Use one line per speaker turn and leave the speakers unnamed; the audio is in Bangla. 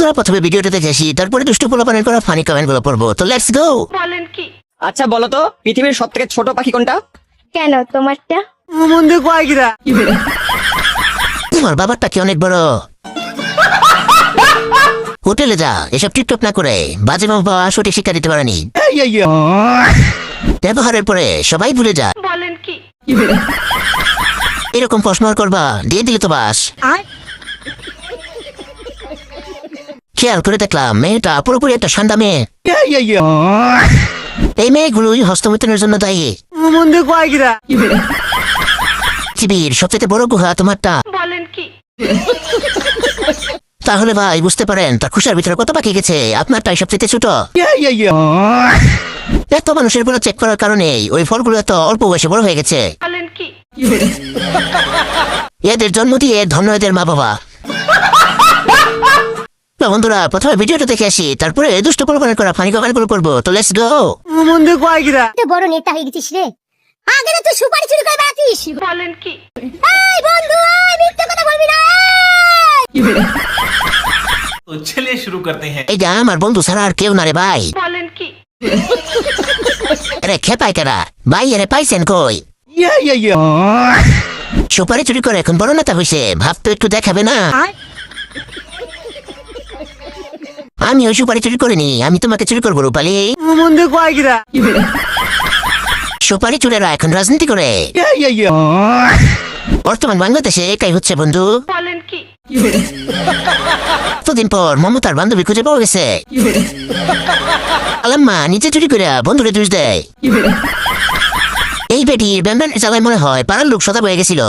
বন্ধুরা প্রথমে ভিডিওটা দেখে আসি তারপরে দুষ্ট পোলাপানের করা ফানি কমেন্টগুলো পড়ব। তো লেটস গো বলেন কি?
আচ্ছা বলো তো পৃথিবীর সব থেকে ছোট পাখি কোনটা?
কেন তোমারটা?
তোমার বাবারটা কি অনেক বড়? হোটেলে যা এসব টিকটক না করে। বাজে বাবা সঠিক শিক্ষা দিতে পারেনি। ব্যবহারের পরে সবাই ভুলে যা বলেন কি? এরকম প্রশ্ন আর করবা দিয়ে দিলে তো বাস। খেয়াল করে দেখলাম মেয়েটা পুরোপুরি একটা সান্দা মেয়ে। এই মেয়েগুলোই হস্তমিতনের জন্য দায়ী। পৃথিবীর সবচেয়ে বড় গুহা তোমারটা। তাহলে ভাই বুঝতে পারেন তার খুশার ভিতরে কত বাকি গেছে? আপনারটাই সবচেয়ে ছোট। এত মানুষের উপর চেক করার কারণে ওই ফলগুলো এত অল্প বয়সে বড় হয়ে গেছে। এদের জন্ম দিয়ে ধন্য এদের মা বাবা বন্ধুরা প্রথমে ভিডিওটা দেখে আসি। তারপরে দুষ্ট করা ফানি করব। তো লেটস গো
বন্ধু বড় নেতা হয়ে গেছিস রে। আগে তো সুপারি চুরি করে বেড়াতিস। বলেন কি? এই বন্ধু এই মিথ্যা কথা বলবি না
তো চলে শুরু করতে হ্যাঁ।
এই যা আমার বন্ধু ছাড়া আর কেউ না রে ভাই। বলেন কি? আরে তারা ভাই আরে পাইছেন কই? ইয়া ইয়া ইয়া। সুপারি চুরি করে এখন বড় নেতা হইছে। ভাব তো একটু দেখাবে না। আমি ওই সুপারি চুরি করিনি আমি তোমাকে চুরি করব রূপালি। সুপারি চুরেরা এখন রাজনীতি করে। বর্তমান বাংলাদেশে একাই হচ্ছে বন্ধু। এতদিন পর মমতার বান্ধবী খুঁজে পাওয়া গেছে। আলাম্মা নিচে চুরি করে বন্ধুরে দোষ দেয়। এই বেটির ব্যান্ডান চালায় মনে হয় পাড়ার লোক সদা বয়ে গেছিল।